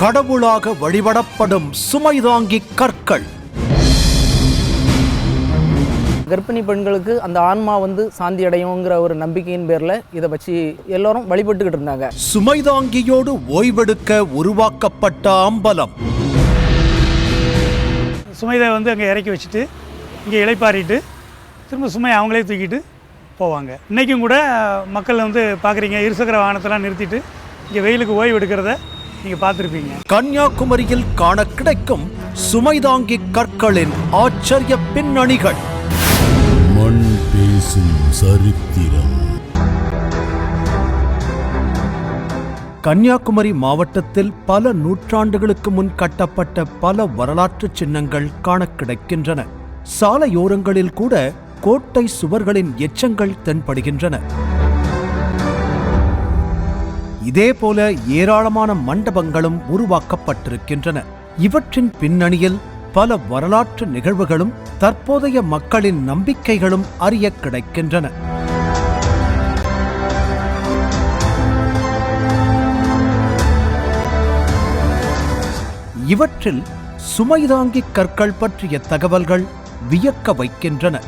கடவுளாக வழிபடப்படும் சுமைதாங்கி கற்கள். கர்ப்பிணி பெண்களுக்கு அந்த ஆன்மா வந்து சாந்தி அடையுங்கிற ஒரு நம்பிக்கையின் பேரில் இதை வச்சு எல்லாரும் வழிபட்டுக்கிட்டு இருந்தாங்க. சுமைதாங்கியோடு ஓய்வெடுக்க உருவாக்கப்பட்ட அம்பலம். சுமைதை வந்து அங்கே இறக்கி வச்சுட்டு இங்கே இளைப்பாரிட்டு திரும்ப சுமையை அவங்களே தூக்கிட்டு போவாங்க. இன்றைக்கும் கூட மக்கள் வந்து பார்க்குறீங்க இருசக்கர வாகனத்தெல்லாம் நிறுத்திட்டு இங்கே வெயிலுக்கு ஓய்வு எடுக்கிறத நீங்கள் பார்த்துருப்பீங்க. கன்னியாகுமரியில் காண கிடைக்கும் சுமைதாங்கி கற்களின் ஆச்சரிய பின்னணிகள். மண் பேசும் சரித்திரம். கன்னியாகுமரி மாவட்டத்தில் பல நூற்றாண்டுகளுக்கு முன் கட்டப்பட்ட பல வரலாற்று சின்னங்கள் காண கிடைக்கின்றன. சாலையோரங்களில் கூட கோட்டை சுவர்களின் எச்சங்கள் தென்படுகின்றன. இதேபோல ஏராளமான மண்டபங்களும் உருவாக்கப்பட்டிருக்கின்றன. இவற்றின் பின்னணியில் பல வரலாற்று நிகழ்வுகளும் தற்போதைய மக்களின் நம்பிக்கைகளும் அறிய கிடைக்கின்றன. இவற்றில் சுமைதாங்கி கற்கள் பற்றிய தகவல்கள் வியக்க வைக்கின்றன.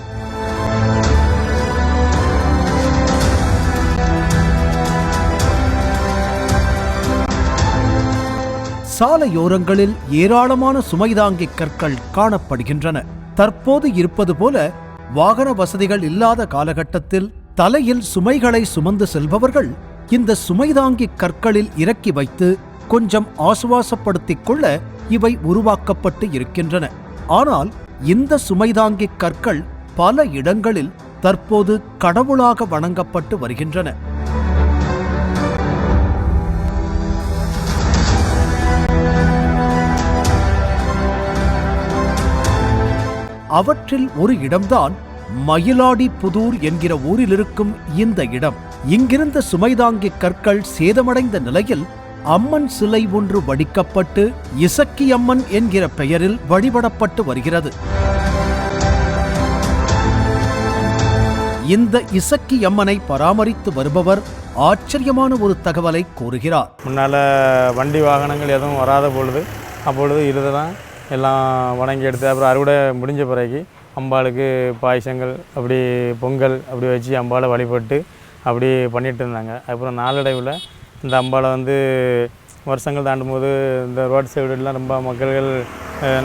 சாலையோரங்களில் ஏராளமான சுமைதாங்கி கற்கள் காணப்படுகின்றன. தற்போது இருப்பது போல வாகன வசதிகள் இல்லாத காலகட்டத்தில் தலையில் சுமைகளை சுமந்து செல்பவர்கள் இந்த சுமைதாங்கி கற்களில் இறக்கி வைத்து கொஞ்சம் ஆசுவாசப்படுத்திக் கொள்ள இவை உருவாக்கப்பட்டு இருக்கின்றன. ஆனால் இந்த சுமைதாங்கி கற்கள் பல இடங்களில் தற்போது கடவுளாக வணங்கப்பட்டு வருகின்றன. அவற்றில் ஒரு இடம்தான் மயிலாடி புதூர் என்கிற ஊரில் இருக்கும் இந்த இடம். இங்கிருந்த சுமைதாங்கி கற்கள் சேதமடைந்த நிலையில் அம்மன் சிலை ஒன்று வடிக்கப்பட்டு இசக்கி அம்மன் என்கிற பெயரில் வழிபடப்பட்டு வருகிறது. இந்த இசக்கி அம்மனை பராமரித்து வருபவர் ஆச்சரியமான ஒரு தகவலை கூறுகிறார். முன்னால் வண்டி வாகனங்கள் எதுவும் வராத பொழுது அப்பொழுது இதுதான் எல்லாம் வணங்கி எடுத்து அப்புறம் அறுவடை முடிஞ்ச பிறகு அம்பாளுக்கு பாயசங்கள் அப்படி பொங்கல் அப்படி வச்சு அம்பாளை வழிபட்டு அப்படி பண்ணிகிட்டு இருந்தாங்க. அப்புறம் நாளடைவில் இந்த அம்பாளை வந்து வருஷங்கள் தாண்டும் போது இந்த ரோட் சைடுலாம் ரொம்ப மக்கள்கள்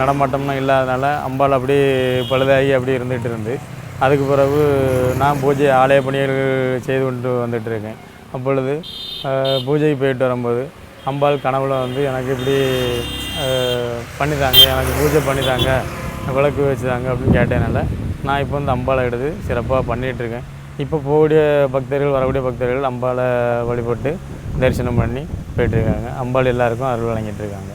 நடமாட்டம்லாம் இல்லாதனால அம்பாள் அப்படி பழுதாகி அப்படி இருந்துகிட்டு இருந்து. அதுக்கு பிறகு நான் பூஜை ஆலய பணிகள் செய்து கொண்டு வந்துட்டு இருக்கேன். அப்பொழுது பூஜைக்கு போயிட்டு வரும்போது அம்பாள் கனவுல வந்து எனக்கு இப்படி பண்ணித்தாங்க எனக்கு பூஜை பண்ணித்தாங்க விளக்கு வச்சுதாங்க அப்படின்னு கேட்டதுனால நான் இப்போ வந்து அம்பாளை எடுத்து சிறப்பாக பண்ணிகிட்டு இருக்கேன். இப்போ போகக்கூடிய பக்தர்கள் வரக்கூடிய பக்தர்கள் அம்பாளை வழிபட்டு தரிசனம் பண்ணி போயிட்டுருக்காங்க. அம்பாள் எல்லாருக்கும் அருள் வழங்கிட்டு இருக்காங்க.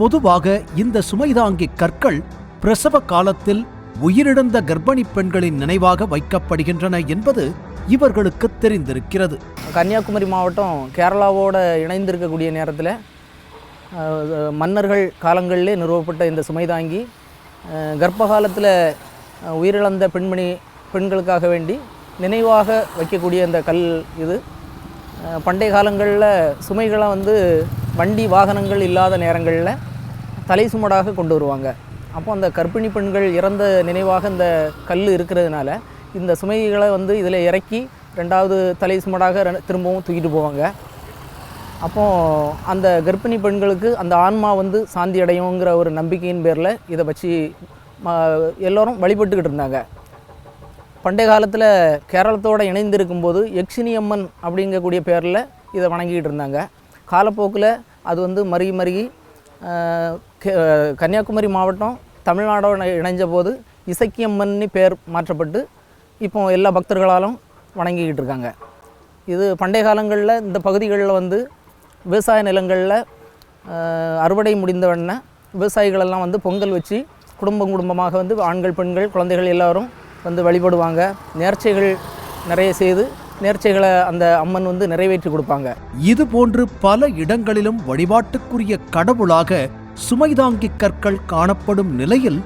பொதுவாக இந்த சுமைதாங்கி கற்கள் பிரசவ காலத்தில் உயிரிழந்த கர்ப்பிணி பெண்களின் நினைவாக வைக்கப்படுகின்றன என்பது இவர்களுக்கு தெரிந்திருக்கிறது. கன்னியாகுமரி மாவட்டம் கேரளாவோட இணைந்திருக்கக்கூடிய நேரத்தில் மன்னர்கள் காலங்களிலே நிறுவப்பட்ட இந்த சுமைதாங்கி தாங்கி கர்ப்ப காலத்தில் உயிரிழந்த பெண்மணி பெண்களுக்காக வேண்டி நினைவாக வைக்கக்கூடிய இந்த கல் இது. பண்டைய காலங்களில் சுமைகளை வந்து வண்டி வாகனங்கள் இல்லாத நேரங்களில் தலை சுமடாக கொண்டு வருவாங்க. அப்போ அந்த கர்ப்பிணி பெண்கள் இறந்த நினைவாக இந்த கல் இருக்கிறதுனால இந்த சுமைகளை வந்து இதில் இறக்கி ரெண்டாவது தலை சுமடாக திரும்பவும் தூக்கிட்டு போவாங்க. அப்போது அந்த கர்ப்பிணி பெண்களுக்கு அந்த ஆன்மா வந்து சாந்தி அடையுங்கிற ஒரு நம்பிக்கையின் பேரில் இதை வச்சு எல்லோரும் வழிபட்டுக்கிட்டு இருந்தாங்க. பண்டைய காலத்தில் கேரளத்தோடு இணைந்திருக்கும்போது யக்ஷினி அம்மன் அப்படிங்கக்கூடிய பேரில் இதை வணங்கிக்கிட்டு இருந்தாங்க. காலப்போக்கில் அது வந்து மருகி மருகி கன்னியாகுமரி மாவட்டம் தமிழ்நாடோட இணைஞ்ச போது இசக்கியம்மன்னு பேர் மாற்றப்பட்டு இப்போ எல்லா பக்தர்களாலும் வணங்கிக்கிட்டு இருக்காங்க. இது பண்டைய காலங்களில் இந்த பகுதிகளில் வந்து விவசாய நிலங்களில் அறுவடை முடிந்தவுடனே விவசாயிகளெல்லாம் வந்து பொங்கல் வச்சு குடும்பம் குடும்பமாக வந்து ஆண்கள் பெண்கள் குழந்தைகள் எல்லோரும் வந்து வழிபடுவாங்க. நேர்ச்சைகள் நிறைய செய்து நேர்ச்சைகளை அந்த அம்மன் வந்து நிறைவேற்றி கொடுப்பாங்க. இது போன்று பல இடங்களிலும் வழிபாட்டுக்குரிய கடவுளாக சுமைதாங்கி கற்கள் காணப்படும் நிலையில்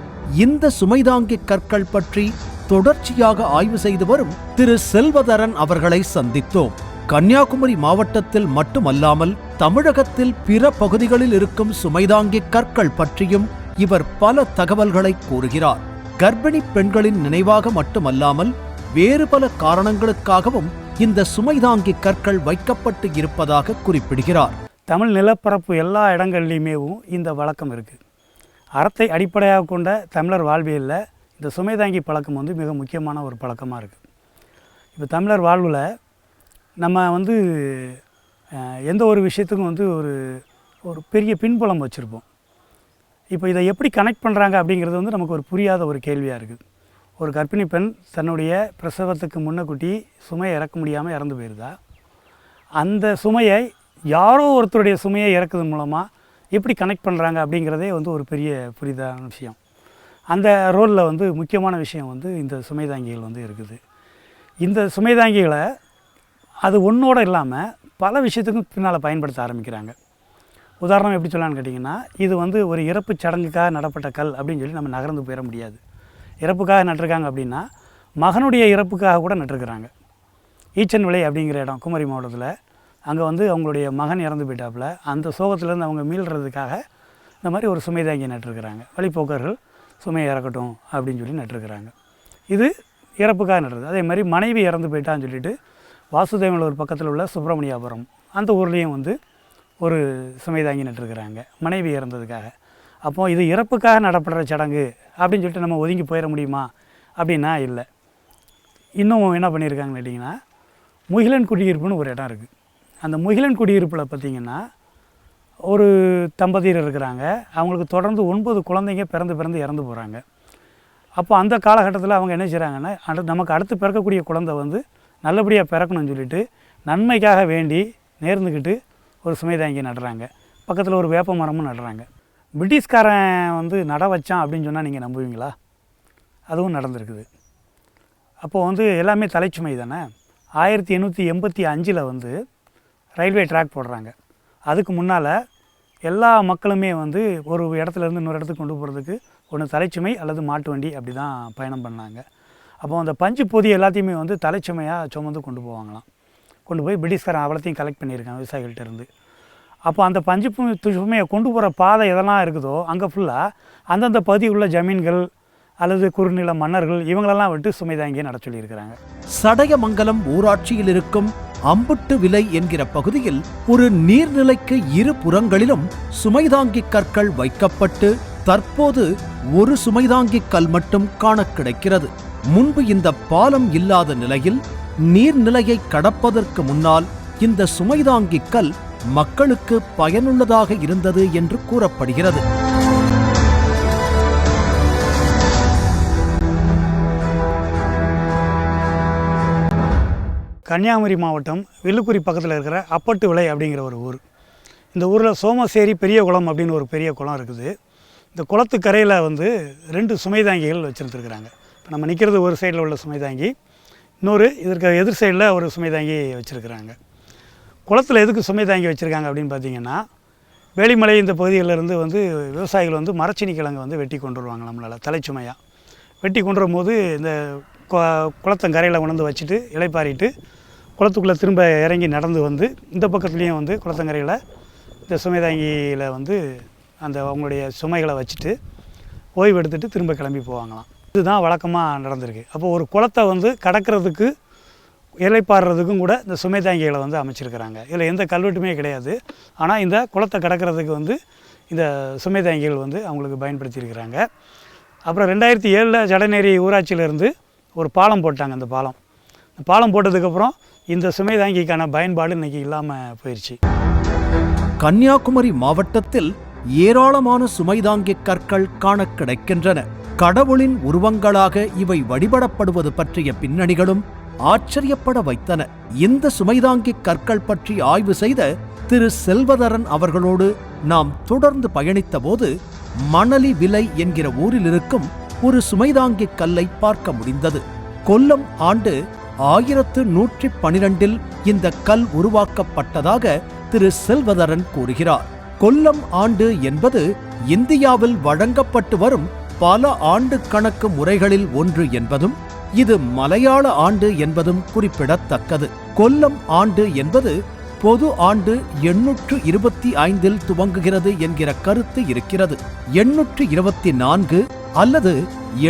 இந்த சுமைதாங்கி கற்கள் பற்றி தொடர்ச்சியாக ஆய்வு செய்து வரும் திரு செல்வதரன் அவர்களை சந்தித்தோம். கன்னியாகுமரி மாவட்டத்தில் மட்டுமல்லாமல் தமிழகத்தில் பிற பகுதிகளில் இருக்கும் சுமைதாங்கி கற்கள் பற்றியும் இவர் பல தகவல்களை கூறுகிறார். கர்ப்பிணி பெண்களின் நினைவாக மட்டுமல்லாமல் வேறு பல காரணங்களுக்காகவும் இந்த சுமைதாங்கி கற்கள் வைக்கப்பட்டு இருப்பதாக குறிப்பிடுகிறார். தமிழ் நிலப்பரப்பு எல்லா இடங்கள்லையுமேவும் இந்த வழக்கம் இருக்குது அறத்தை அடிப்படையாக கொண்ட தமிழர் வாழ்வியலில் இந்த சுமைதாங்கி பழக்கம் வந்து மிக முக்கியமான ஒரு பழக்கமாக இருக்குது இப்போ தமிழர் வாழ்வில் நம்ம வந்து எந்த ஒரு விஷயத்துக்கும் வந்து ஒரு ஒரு பெரிய பின்புலம் வச்சுருப்போம். இப்போ இதை எப்படி கனெக்ட் பண்ணுறாங்க அப்படிங்கிறது வந்து நமக்கு ஒரு புரியாத ஒரு கேள்வியாக இருக்குது. ஒரு கர்ப்பிணி பெண் தன்னுடைய பிரசவத்துக்கு முன்னக்கூட்டி சுமையை இறக்க முடியாமல் இறந்து போயிருதா அந்த சுமையை யாரோ ஒருத்தருடைய சுமையை இறக்குது மூலமாக எப்படி கனெக்ட் பண்ணுறாங்க அப்படிங்கிறதே வந்து ஒரு பெரிய புரிதான விஷயம். அந்த ரோலில் வந்து முக்கியமான விஷயம் வந்து இந்த சுமைதாங்கிகள் வந்து இருக்குது. இந்த சுமைதாங்கிகளை அது ஒன்றோட இல்லாமல் பல விஷயத்துக்கும் பின்னால் பயன்படுத்த ஆரம்பிக்கிறாங்க. உதாரணம் எப்படி சொல்லலான்னு கேட்டிங்கன்னா இது வந்து ஒரு இறப்பு சடங்குக்காக நடப்பட்ட கல் அப்படின்னு சொல்லி நம்ம நகர்ந்து போயிட முடியாது. இறப்புக்காக நட்டிருக்காங்க அப்படின்னா மகனுடைய இறப்புக்காக கூட நட்டிருக்கிறாங்க. ஈச்சன் விலை அப்படிங்கிற இடம் குமரி மாவட்டத்தில். அங்கே வந்து அவங்களுடைய மகன் இறந்து போயிட்டாப்புல. அந்த சோகத்துலேருந்து அவங்க மீள்றதுக்காக இந்த மாதிரி ஒரு சுமை தாங்கி நட்டிருக்கிறாங்க. வழிப்போக்கர்கள் சுமையை இறக்கட்டும் அப்படின்னு சொல்லி நட்டிருக்கிறாங்க. இது இறப்புக்காக நடுறது. அதே மாதிரி மனைவி இறந்து போயிட்டான்னு சொல்லிட்டு வாசுதேவனூர் பக்கத்தில் உள்ள சுப்பிரமணியாபுரம். அந்த ஊர்லேயும் வந்து ஒரு சுமை தாங்கி நட்டிருக்கிறாங்க மனைவி இறந்ததுக்காக. அப்போ இது இறப்புக்காக நடப்படுற சடங்கு அப்படின்னு சொல்லிட்டு நம்ம ஒதுங்கி போயிட முடியுமா? அப்படின்னா இல்லை. இன்னும் என்ன பண்ணியிருக்காங்கன்னு கேட்டிங்கன்னா முகிலன் குடியிருப்புன்னு ஒரு இடம் இருக்குது அந்த முகிலன் குடியிருப்பில் பார்த்திங்கன்னா ஒரு தம்பதியர் இருக்கிறாங்க. அவங்களுக்கு தொடர்ந்து ஒன்பது குழந்தைங்க பிறந்து பிறந்து இறந்து போகிறாங்க அப்போ அந்த காலகட்டத்தில் அவங்க என்ன செய்கிறாங்கன்னா அடு நமக்கு அடுத்து பிறக்கக்கூடிய குழந்தை வந்து நல்லபடியாக பிறக்கணும்னு சொல்லிட்டு நன்மைக்காக வேண்டி நேர்ந்துக்கிட்டு ஒரு சுமை தாங்கி நடுறாங்க. பக்கத்தில் ஒரு வேப்ப மரமும் நடுறாங்க. பிரிட்டிஷ்காரன் வந்து நட வச்சான் அப்படின்னு சொன்னால் நீங்கள் நம்புவீங்களா? அதுவும் நடந்திருக்குது. அப்போது வந்து எல்லாமே தலைச்சுமை தானே? ஆயிரத்தி எண்ணூற்றி எண்பத்தி அஞ்சில் வந்து ரயில்வே ட்ராக் போடுறாங்க. அதுக்கு முன்னால் எல்லா மக்களுமே வந்து ஒரு இடத்துல இருந்து இன்னொரு இடத்துக்கு கொண்டு போகிறதுக்கு ஒன்று தலைச்சுமை அல்லது மாட்டு வண்டி அப்படி தான் பயணம் பண்ணாங்க. அப்போ அந்த பஞ்சு பொதி எல்லாத்தையுமே வந்து தலைச்சுமையாக சுமந்து கொண்டு போவாங்களாம். கொண்டு போய் பிரிட்டிஷ்காரன் அவ்வளோத்தையும் கலெக்ட் பண்ணியிருக்காங்க விவசாயிகள்ட்ட இருந்து. அப்போ அந்த பஞ்சு சுமையை கொண்டு போகிற பாதை எதெல்லாம் இருக்குதோ அங்கே ஃபுல்லாக அந்தந்த பகுதியில் உள்ள ஜமீன்கள் அல்லது குறுநில மன்னர்கள் இவங்களெல்லாம் விட்டு சுமை தாங்கி நட சொல்லியிருக்கிறாங்க. சடையமங்கலம் ஊராட்சியில் இருக்கும் அம்புட்டு விலை என்கிற பகுதியில் ஒரு நீர்நிலைக்கு இரு புறங்களிலும் சுமைதாங்கி கற்கள் வைக்கப்பட்டு தற்போது ஒரு சுமைதாங்கி கல் மட்டும் காண கிடைக்கிறது. முன்பு இந்த பாலம் இல்லாத நிலையில் நீர்நிலையை கடப்பதற்கு முன்னால் இந்த சுமைதாங்கி கல் மக்களுக்கு பயனுள்ளதாக இருந்தது என்று கூறப்படுகிறது. கன்னியாகுமரி மாவட்டம் வில்லுக்குரி பக்கத்தில் இருக்கிற அப்பட்டு விளை அப்படிங்கிற ஒரு ஊர். இந்த ஊரில் சோமசேரி பெரிய குளம் அப்படின்னு ஒரு பெரிய குளம் இருக்குது. இந்த குளத்து கரையில் வந்து ரெண்டு சுமைதாங்கிகள் வச்சுருந்துருக்குறாங்க. இப்போ நம்ம நிற்கிறது ஒரு சைடில் உள்ள சுமைதாங்கி இன்னொரு இதற்கு எதிர் சைடில் ஒரு சுமைதாங்கி வச்சுருக்குறாங்க. குளத்தில் எதுக்கு சுமைதாங்கி வச்சுருக்காங்க அப்படின்னு பார்த்தீங்கன்னா வேலிமலை இந்த பகுதியிலேருந்து வந்து விவசாயிகள் வந்து மரச்சினி கிழங்கு வந்து வெட்டி கொண்டு வருவாங்க நம்மளால் தலைச்சுமையாக வெட்டி கொண்டு வரும்போது இந்த கு- குளத்தங்கரையில் உணர்ந்து வச்சுட்டு இலைப்பாரிட்டு குளத்துக்குள்ளே திரும்ப இறங்கி நடந்து வந்து இந்த பக்கத்துலேயும் வந்து குளத்தங்கரையில் இந்த சுமைதாங்கியில் வந்து அந்த அவங்களுடைய சுமைகளை வச்சுட்டு ஓய்வு எடுத்துகிட்டு திரும்ப கிளம்பி போவாங்களாம். இதுதான் வழக்கமாக நடந்திருக்கு. அப்போ ஒரு குளத்தை வந்து கடக்கிறதுக்கு இலைப்பாடுறதுக்கும் கூட இந்த சுமை தாங்கிகளை வந்து அமைச்சிருக்கிறாங்க. இதில் எந்த கல்வெட்டுமே கிடையாது. ஆனால் இந்த குளத்தை கடக்கிறதுக்கு வந்து இந்த சுமை தாங்கிகள் வந்து அவங்களுக்கு பயன்படுத்தியிருக்கிறாங்க. அப்புறம் ரெண்டாயிரத்தி ஏழில் ஜடநேரி ஊராட்சியிலேருந்து ஒரு பாலம் போட்டாங்க அந்த பாலம். இந்த பாலம் போட்டதுக்கப்புறம் இந்த சுமை தாங்கிக்கான பயன்பாடு இன்றைக்கி இல்லாமல் போயிடுச்சு கன்னியாகுமரி மாவட்டத்தில் ஏராளமான சுமைதாங்கி கற்கள் காண கிடைக்கின்றன. கடவுளின் உருவங்களாக இவை வழிபடப்படுவது பற்றிய பின்னணிகளும் ஆச்சரியப்பட வைத்தன. இந்த சுமைதாங்கி கற்கள் பற்றி ஆய்வு செய்த திரு செல்வதரன் அவர்களோடு நாம் தொடர்ந்து பயணித்த போது மணலி விலை என்கிற ஊரில் இருக்கும் ஒரு சுமைதாங்கி கல்லை பார்க்க முடிந்தது. கொல்லம் ஆண்டு ஆயிரத்து நூற்றி பனிரெண்டில் இந்த கல் உருவாக்கப்பட்டதாக திரு செல்வதரன் கூறுகிறார். கொல்லம் ஆண்டு என்பது இந்தியாவில் வழங்கப்பட்டு வரும் பல ஆண்டு கணக்கு முறைகளில் ஒன்று என்பதும் இது மலையாள ஆண்டு என்பதும் குறிப்பிடத்தக்கது. கொல்லம் ஆண்டு என்பது பொது ஆண்டு எண்ணூற்று இருபத்தி ஐந்தில் துவங்குகிறது என்கிற கருத்து இருக்கிறது. எண்ணூற்று இருபத்தி நான்கு அல்லது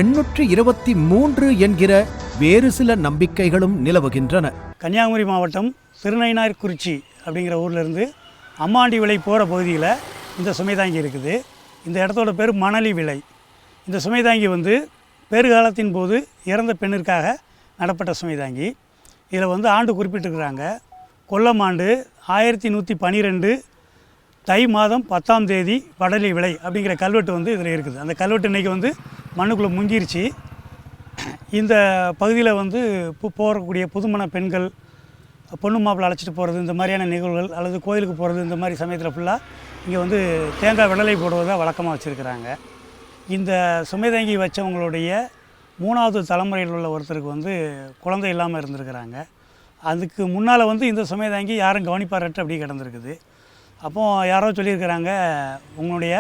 எண்ணூற்று இருபத்தி மூன்று என்கிற வேறு சில நம்பிக்கைகளும் நிலவுகின்றன. கன்னியாகுமரி மாவட்டம் திருநயினார்குறிச்சி அப்படிங்கிற ஊர்லேருந்து அம்மாண்டி விலை போகிற பகுதியில் இந்த சுமைதாங்கி இருக்குது. இந்த இடத்தோட பேர் மணலி விலை இந்த சுமைதாங்கி வந்து பேறுகாலத்தின் போது இறந்த பெண்ணிற்காக நடப்பட்ட சுமைதாங்கி. இதில் வந்து ஆண்டு குறிப்பிட்டிருக்கிறாங்க. கொல்லம் ஆண்டு ஆயிரத்தி நூற்றி பன்னிரெண்டு தை மாதம் பத்தாம் தேதி வடலி விலை அப்படிங்கிற கல்வெட்டு வந்து இதில் இருக்குது. அந்த கல்வெட்டு இன்றைக்கி வந்து மண்ணுக்குள்ளே முங்கிருச்சு. இந்த பகுதியில் வந்து போகக்கூடிய புதுமண பெண்கள் பொண்ணு மாப்பிள்ளை அழைச்சிட்டு போகிறது இந்த மாதிரியான நிகழ்வுகள் அல்லது கோயிலுக்கு போகிறது இந்த மாதிரி சமயத்தில் ஃபுல்லாக இங்கே வந்து தேங்காய் விடலை போடுவதாக வழக்கமாக வச்சுருக்கிறாங்க. இந்த சுமைதாங்கி வச்சவங்களுடைய மூணாவது தலைமுறையில் உள்ள ஒருத்தருக்கு வந்து குழந்தை இல்லாமல் இருந்திருக்கிறாங்க. அதுக்கு முன்னால் வந்து இந்த சுமைதாங்கி யாரும் கவனிப்பாரற்று அப்படி கிடந்திருக்குது. அப்போது யாரோ சொல்லியிருக்கிறாங்க உங்களுடைய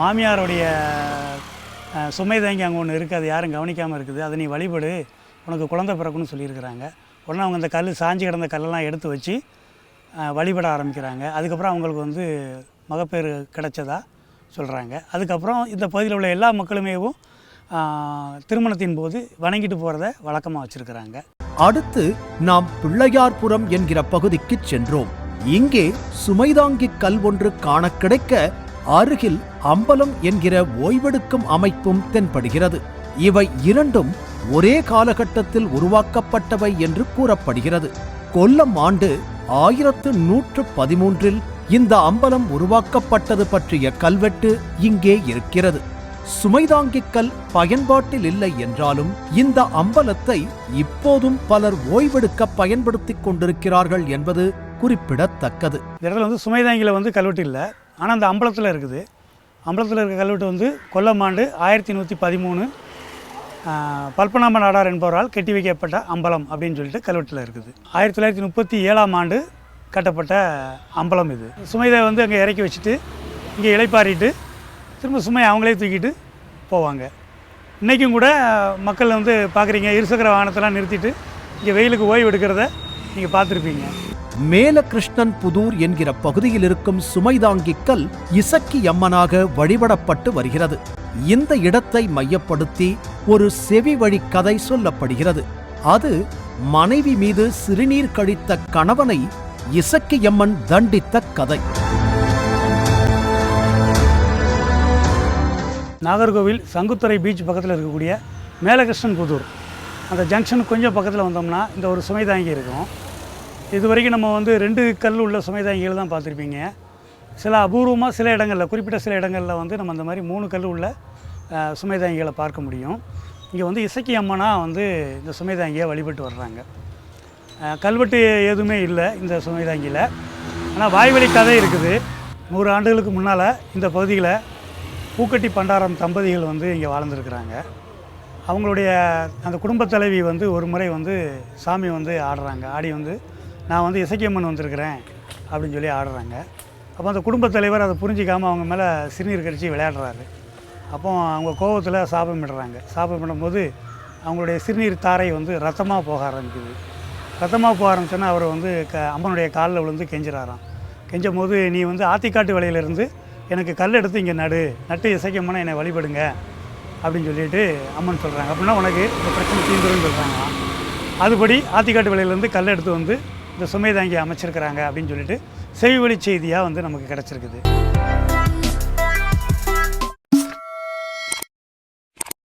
மாமியாருடைய சுமைதாங்கி சுமை தாங்கி அங்கே ஒன்று இருக்குது அது யாரும் கவனிக்காமல் இருக்குது. அதை நீ வழிபடு. உனக்கு குழந்தை பிறக்குன்னு சொல்லியிருக்கிறாங்க. உடனே அவங்க அந்த கல் சாஞ்சி கிடந்த கல்லெல்லாம் எடுத்து வச்சு வழிபட ஆரம்பிக்கிறாங்க. அதுக்கப்புறம் அவங்களுக்கு வந்து மகப்பேறு கிடைச்சதா? சொல்கிறாங்க அதுக்கப்புறம் இந்த பகுதியில் உள்ள எல்லா மக்களுமேவும் திருமணத்தின் போது வணங்கிட்டு போகிறத வழக்கமாக வச்சுருக்கிறாங்க. அடுத்து நாம் பிள்ளையார்புரம் என்கிற பகுதிக்கு சென்றோம். இங்கே சுமைதாங்கி கல் ஒன்று காண கிடைக்க அருகில் அம்பலம் என்கிற ஓய்வெடுக்கும் அமைப்பும் தென்படுகிறது. இவை இரண்டும் ஒரே காலகட்டத்தில் உருவாக்கப்பட்டவை என்று கூறப்படுகிறது. கொல்லம் ஆண்டு ஆயிரத்து நூற்று பதிமூன்றில் இந்த அம்பலம் உருவாக்கப்பட்டது பற்றிய கல்வெட்டு இங்கே இருக்கிறது. சுமைதாங்கிக் கல் பயன்பாட்டில் இல்லை என்றாலும் இந்த அம்பலத்தை இப்போதும் பலர் ஓய்வெடுக்க பயன்படுத்திக் கொண்டிருக்கிறார்கள் என்பது குறிப்பிடத்தக்கது. இந்த இடத்துல வந்து சுமைதாங்கியில் வந்து கல்வெட்டு இல்லை. ஆனால் அந்த அம்பலத்தில் இருக்குது. அம்பலத்தில் இருக்க கல்வெட்டு வந்து கொல்லம் ஆண்டு ஆயிரத்தி நூற்றி பதிமூணு பல்பநாம நாடார் என்பவரால் கட்டி வைக்கப்பட்ட அம்பலம் அப்படின்னு சொல்லிட்டு கல்வெட்டில் இருக்குது. ஆயிரத்தி தொள்ளாயிரத்தி முப்பத்தி ஏழாம் ஆண்டு கட்டப்பட்ட அம்பலம் இது. சுமைதை வந்து அங்கே இறக்கி வச்சுட்டு இங்கே இளைப்பாரிட்டு திரும்ப சுமையை அவங்களே தூக்கிட்டு போவாங்க. இன்றைக்கும் கூட மக்கள் வந்து பார்க்குறீங்க இருசக்கர வாகனத்தெல்லாம் நிறுத்திட்டு இங்கே வெயிலுக்கு ஓய்வு எடுக்கிறத நீங்கள் பார்த்துருப்பீங்க. மேலகிருஷ்ணன் புதூர் என்கிற பகுதியில் இருக்கும் சுமைதாங்கி கல் இசக்கி அம்மனாக வழிபடப்பட்டு வருகிறது. இந்த இடத்தை மையப்படுத்தி ஒரு செவி வழி கதை சொல்லப்படுகிறது. அது மனைவி மீது சிறுநீர் கழித்த கணவனை இசக்கியம்மன் தண்டித்த கதை. நாகர்கோவில் சங்குத்துறை பீச் பக்கத்தில் இருக்கக்கூடிய மேலகிருஷ்ணன் புதூர். அந்த ஜங்ஷன் கொஞ்சம் பக்கத்தில் வந்தோம்னா இந்த ஒரு சுமைதாங்கி இருக்கும். இது வரைக்கும் நம்ம வந்து ரெண்டு கல் உள்ள சுமைதாங்கிகள் தான் பார்த்துருப்பீங்க. சில அபூர்வமாக சில இடங்களில் குறிப்பிட்ட சில இடங்களில் வந்து நம்ம அந்த மாதிரி மூணு கல் உள்ள சுமை தாங்கிகளை பார்க்க முடியும். இங்கே வந்து இசக்கி அம்மனாக வந்து இந்த சுமைதாங்கியை வழிபட்டு வர்றாங்க. கல்வெட்டு எதுவுமே இல்லை இந்த சுமைதாங்கியில். ஆனால் வாய்வழி கதை இருக்குது. நூறு ஆண்டுகளுக்கு முன்னால் இந்த பகுதியில் பூக்கட்டி பண்டாரம் தம்பதிகள் வந்து இங்கே வாழ்ந்துருக்குறாங்க. அவங்களுடைய அந்த குடும்பத் தலைவி வந்து ஒரு முறை வந்து சாமி வந்து ஆடுறாங்க. ஆடி வந்து நான் வந்து இசைக்கியம்மன் வந்திருக்கிறேன் அப்படின்னு சொல்லி ஆடுறாங்க. அப்போ அந்த குடும்பத் தலைவர் அதை புரிஞ்சிக்காமல் அவங்க மேலே சிறுநீர் கடிச்சு விளையாடுறாரு. அப்போ அவங்க கோபத்தில் சாபமிடுறாங்க சாபமிடும்போது அவங்களுடைய சிறுநீர் தாரை வந்து ரத்தமாக போக ஆரம்பிக்குது. ரத்தமாக போக ஆரம்பிச்சோன்னா அவர் வந்து க அம்மனுடைய காலில் விழுந்து கெஞ்சுறாராம். கெஞ்சும் போது நீ வந்து ஆத்திக்காட்டு வலையிலிருந்து எனக்கு கல் எடுத்து இங்கே நடு. நட்டு இசைக்கம்மனை என்னை வழிபடுங்க. அப்படின்னு சொல்லிட்டு அம்மன் சொல்கிறாங்க அப்படின்னா உனக்கு இந்த பிரச்சனை தீந்துருன்னு சொல்கிறாங்களாம் அதுபடி ஆத்திக்காட்டு வேலையிலேருந்து கல் எடுத்து வந்து இந்த சுமை தாங்கி அமைச்சிருக்கிறாங்க அப்படின்னு சொல்லிட்டு செவி வழி செய்தியாக வந்து நமக்கு கிடச்சிருக்குது.